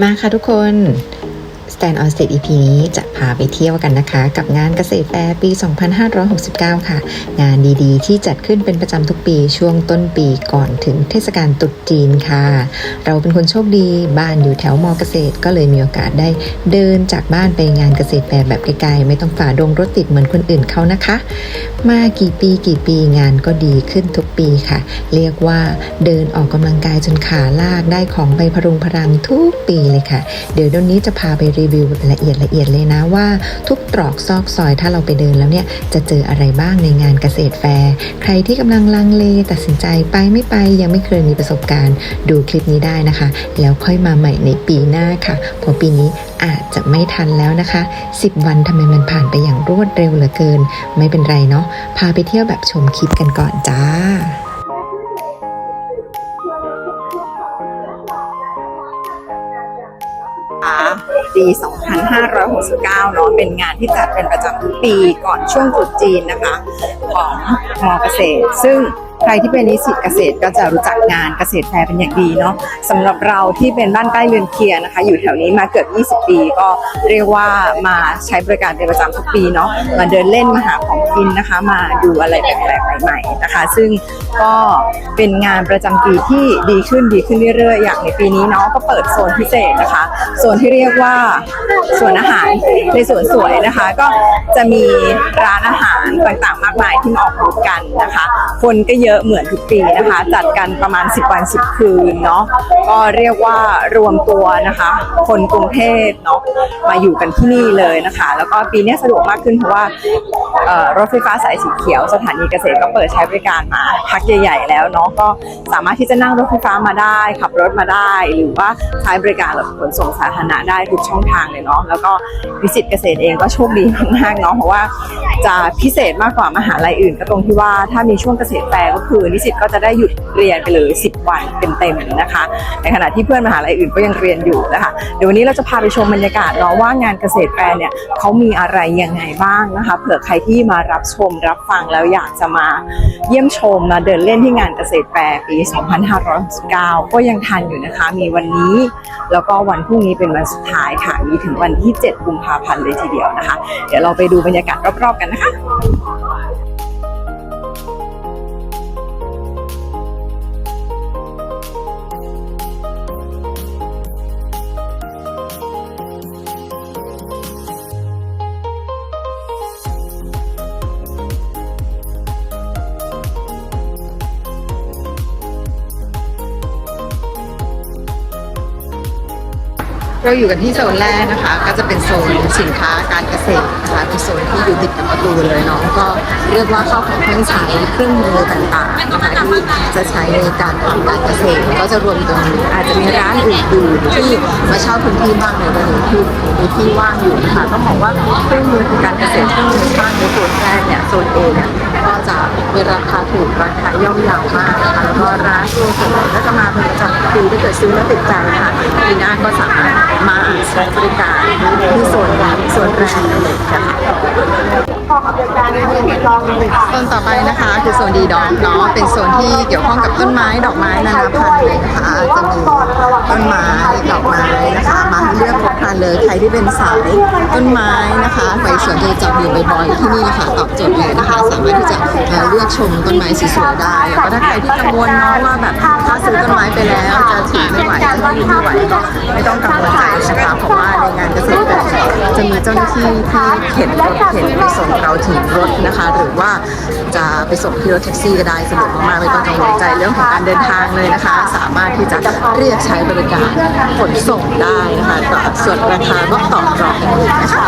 มาค่ะทุกคน Stand on Stage EP นี้จะพาไปเที่ยวกันนะคะ กับงานเกษตรแฟร์ปี 2569 ค่ะ งานดีๆ ที่จัดขึ้นเป็นประจำทุกปีช่วงต้นปีก่อนถึงเทศกาลตรุษจีนค่ะ เราเป็นคนโชคดีบ้านอยู่แถวมอเกษตร ก็เลยมีโอกาสได้เดินจากบ้านไปงานเกษตรแฟร์แบบไกลๆ ไม่ต้องฝ่าดงรถติดเหมือนคนอื่นเขานะคะ มากี่ปีกี่ปีงานก็ดีขึ้นทุกปีค่ะ เรียกว่าเดินออกกำลังกายจนขาลากได้ของไปพรุงพรังทุกปีเลยค่ะ เดี๋ยวเดี๋ยวนี้จะพาไปรีวิวละเอียดละเอียดเลยนะว่า ทุกตรอกซอกซอยถ้าเราไปเดินแล้วเนี่ยจะเจออะไรบ้างในงานเกษตรแฟร์ใครที่กำลังลังเลตัดสินใจไปไม่ไปยังไม่เคยมีประสบการณ์ ดูคลิปนี้ได้นะคะ แล้วค่อยมาใหม่ในปีหน้าค่ะเพราะปีนี้อาจจะไม่ทันแล้วนะคะ 10 วันทำไมมันผ่านไปอย่างรวดเร็วเหลือเกิน ไม่เป็นไรเนาะพาไปเที่ยวแบบชมคลิปกันก่อนจ้าปี2569 เนาะเป็นงานที่จัดเป็นประจำทุกปีก่อนช่วงตรุษจีนนะคะ ของมอเกษตร ซึ่ง ใครที่เป็นนิสิตเกษตรก็จะรู้จักงานเกษตรแฟร์เป็นอย่างดีเนาะสำหรับเราที่เป็นบ้านใกล้เรือนเคียงนะคะ อยู่แถวนี้มาเกือบ 20 ปี ก็เรียกว่ามาใช้บริการเป็นประจำทุกปีเนาะมาเดินเล่นมาหาของกินนะคะ มาดูอะไรแปลกๆใหม่ๆนะคะ ซึ่งก็เป็นงานประจำปีที่ดีขึ้นดีขึ้นเรื่อยๆอย่างในปีนี้เนาะก็เปิดโซนพิเศษนะคะโซนที่เรียกว่าสวนอาหารในสวนสวยนะคะ ก็จะมีร้านอาหาร ต่างๆ มากมายที่มาออกบูธกันนะคะ คนก็เยอะเหมือนทุกปีนะคะ จัดกันประมาณ 10 วัน 10 คืนเนาะก็เรียกว่ารวมตัวนะคะ คนกรุงเทพเนาะมาอยู่กันที่นี่เลยนะคะ แล้วก็ปีนี้สะดวกมากขึ้นเพราะว่ารถไฟฟ้าสายสีเขียว สถานีเกษตรก็เปิดใช้บริการมาพักใหญ่ ๆ แล้วเนาะก็สามารถที่จะนั่งรถไฟฟ้ามาได้ ขับรถมาได้ หรือว่าใช้บริการรถขนส่งสาธารณะได้ทุกช่องทางเลยเนาะแล้วก็นิสิตเกษตรเองก็โชคดีมากๆเนาะเพราะว่าจะพิเศษมากกว่ามหาลัยอื่น ก็ตรงที่ว่าถ้ามีช่วงเกษตรแฟร์ก็คือนิสิตก็จะได้หยุดเรียนไปเลย 10 วันเต็มๆนะคะ ในขณะที่เพื่อนมหาลัยอื่นก็ยังเรียนอยู่นะคะเดี๋ยววันนี้เราจะพาไปชมบรรยากาศเนาะว่างานเกษตรแฟร์เนี่ยเขามีอะไรยังไงบ้างนะคะเผื่อใครที่มารับชมรับฟังแล้วอยากจะมาเยี่ยมชมมาเดินเล่นที่งานเกษตรแฟร์ปี 2569 ก็ยังทันอยู่นะคะ มีวันนี้ แล้วก็วันพรุ่งนี้เป็นวันสุดท้ายค่ะมีถึงวันที่ 7 กุมภาพันธ์เลยทีเดียวนะคะ เดี๋ยวเราไปดูบรรยากาศรอบๆกันนะคะ Bye. เราอยู่กันที่โซนแรกนะคะ ก็จะเป็นโซนสินค้าการเกษตรนะคะเป็นโซนที่อยู่ติดกับประตูเลยเนาะก็เรียกว่าเข้าของเครื่องใช้เครื่องมือต่างๆนะคะที่จะใช้ในการทำการเกษตรก็จะรวมตรงนี้อาจจะมีร้านอื่นๆที่มาเช่าพื้นที่บ้างในวันนี้ที่มีที่ว่างอยู่นะคะต้องบอกว่าเครื่องมือการเกษตรเครื่องมือช่างในโซนแรกเนี่ยโซนเอเนี่ย ราคาถูกราคาย่อมเยาวมากนะคะแล้วก็ร้านตัวส่วนใหญ่ก็จะมาเป็นประจำทุกปีถ้าเกิดซื้อแล้วติดใจนะคะปีหน้าก็สามารถมาใช้บริการที่โซนนี้โซนแรกได้เลยนะคะโซนต่อไปนะคะคือโซนดีดอกเนาะเป็นโซนที่เกี่ยวข้องกับต้นไม้ดอกไม้นานาพันธุ์เลยนะคะจะมีต้นไม้ดอกไม้นะคะ ลือกครบครันเลยใครที่เป็นสายต้นไม้นะคะไปสวนจตุจักรอยู่บ่อยๆที่นี่นะคะตอบโจทย์เลยนะคะ สามารถที่จะเลือกชมต้นไม้สวยๆได้แล้วก็ถ้าใครที่กังวลเนาะว่าแบบถ้าซื้อต้นไม้ไปแล้วจะถือไม่ไหวจะไม่อยู่ไม่ไหวก็ไม่ต้องกังวลใจนะคะเพราะว่าในงานเกษตรแฟร์จะมีเจ้าหน้าที่ที่เข็นรถเข็นไปส่งเราถึงรถนะคะ หรือว่าจะไปส่งที่รถแท็กซี่ก็ได้สะดวกมากๆไม่ต้องกังวลใจเรื่องของการเดินทางเลยนะคะ สามารถที่จะเรียกใช้บริการขนส่งได้นะคะส่วนราคาก็ต่อรองกันอีกนะคะ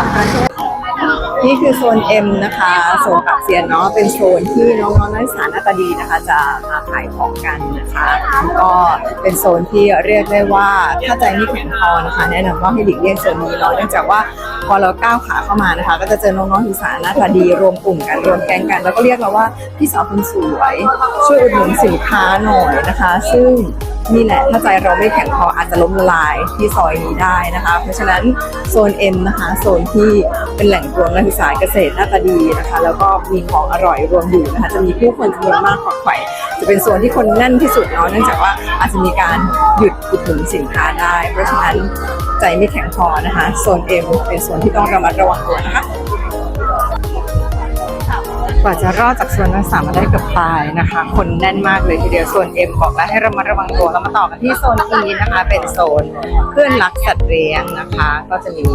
นี่คือโซน M นะคะโซนปากเซียนเนาะเป็นโซนที่น้องๆนักศึกษาหน้าตาดีนะคะ จะมาขายของกันนะคะก็เป็นโซนที่เรียกได้ว่าถ้าใจไม่แข็งพอนะคะ แนะนำว่าให้หลีกเลี่ยงโซนนี้เนาะเนื่องจากว่าพอเราก้าวขาเข้ามานะคะ ก็จะเจอน้องๆนักศึกษาหน้าตาดี รวมกลุ่มกันรวมแก๊งกัน แล้วก็เรียกเราว่าพี่สาวคนสวย ช่วยอุดหนุนสินค้าหน่อยนะคะ ซึ่ง นี่แหละถ้าใจเราไม่แข็งพออาจจะล้มละลายที่ซอยนี้ได้นะคะ เพราะฉะนั้นโซน M นะคะโซนที่เป็นแหล่งรวมนักศึกษาเกษตรหน้าตาดีนะคะ แล้วก็มีของอร่อยรวมอยู่นะคะจะมีผู้คนจำนวนมากขวักไข่จะเป็นโซนที่คนแน่นที่สุดเนาะเนื่องจากว่าอาจจะมีการหยุดอุดหนุนสินค้าได้ เพราะฉะนั้นใจไม่แข็งพอนะคะโซน M เป็นโซนที่ต้องระมัดระวังตัวนะคะ กว่าจะรอดจากโซนนักศึกษามาได้เกือบตายนะคะ คนแน่นมากเลยทีเดียวโซน M บอกแล้วให้ระมัดระวังตัวเรามาต่อกันที่โซน E นะคะ เป็นโซนเพื่อนรักสัตว์เลี้ยงนะคะ ก็จะมี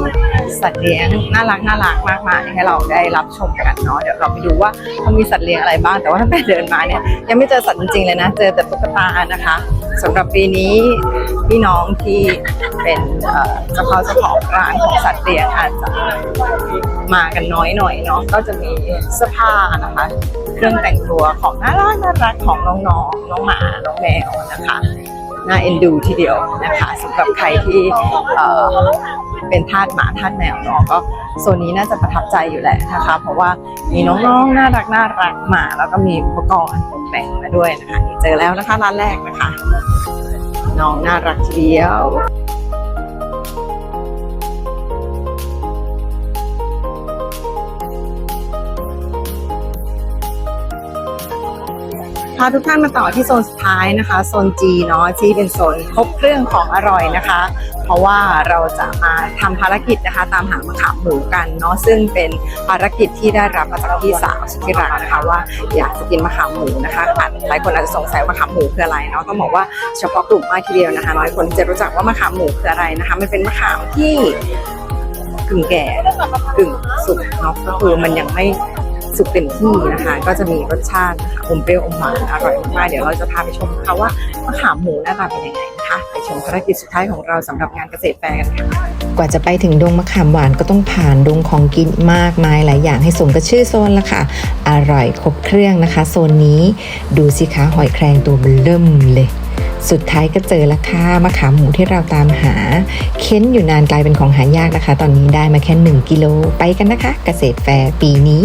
สัตว์เลี้ยงน่ารักน่ารักมากมายให้เราได้รับชมกันเนาะเดี๋ยวเราไปดูว่าเขามีสัตว์เลี้ยงอะไรบ้างแต่ว่าตั้งแต่เดินมาเนี่ยยังไม่เจอสัตว์จริงๆเลยนะ เจอแต่ตุ๊กตานะคะสำหรับปีนี้พี่น้องที่เป็นเอ่อเจ้าของเจ้าของร้านของสัตว์เลี้ยงอาจจะ มากันน้อยหน่อยเนาะก็จะมีเสื้อผ้านะคะ เครื่องแต่งตัวของน่ารักน่ารักของน้องๆน้องหมาน้องแมวนะคะน่าเอ็นดูทีเดียวนะคะสำหรับใครที่เออเป็นทาสหมาทาสแมวเนาะก็โซนนี้น่าจะประทับใจอยู่แหละนะคะ เพราะว่ามีน้องๆน่ารักน่ารักมา แล้วก็มีอุปกรณ์แต่งมาด้วยนะคะเจอแล้วนะคะร้านแรกนะคะ น้องน่ารักทีเดียว พาทุกท่านมาต่อที่โซนสุดท้ายนะคะ โซน G เนาะที่เป็นโซนครบเครื่องของอร่อยนะคะ เพราะว่าเราจะมาทำภารกิจนะคะ ตามหามะขามหมูกันเนาะซึ่งเป็นภารกิจที่ได้รับมาจากพี่สาวสุดที่รักนะคะว่าอยากจะกินมะขามหมูนะคะหลายคนอาจจะสงสัยมะขามหมูคืออะไรเนาะต้องบอกว่าเฉพาะกลุ่มมากทีเดียวนะคะน้อยคนจะรู้จักว่ามะขามหมูคืออะไรนะคะ มันเป็นมะขามที่กึ่งแก่กึ่งสุกเนาะก็คือมันยังไม่ สุกเต็มที่นะคะ ก็จะมีรสชาตินะคะอมเปรี้ยวอมหวานอร่อยมากๆเดี๋ยวเราจะพาไปชมค่ะว่ามะขามหมูหน้าตาเป็นยังไงนะคะไปชมภารกิจสุดท้ายของเราสำหรับงานเกษตรแฟร์กันค่ะกว่าจะไปถึงดงมะขามหวานก็ต้องผ่านดงของกินมากมายหลายอย่างให้สมกับชื่อโซนละค่ะ อร่อยครบเครื่องนะคะ โซนนี้ดูสิคะหอยแครงตัวเบลเริ่มเลยสุดท้ายก็เจอแล้วค่ะมะขามหมูที่เราตามหา เค้นอยู่นานกลายเป็นของหายากนะคะ ตอนนี้ได้มาแค่ 1 กิโล ไปกันนะคะ เกษตรแฟร์ปีนี้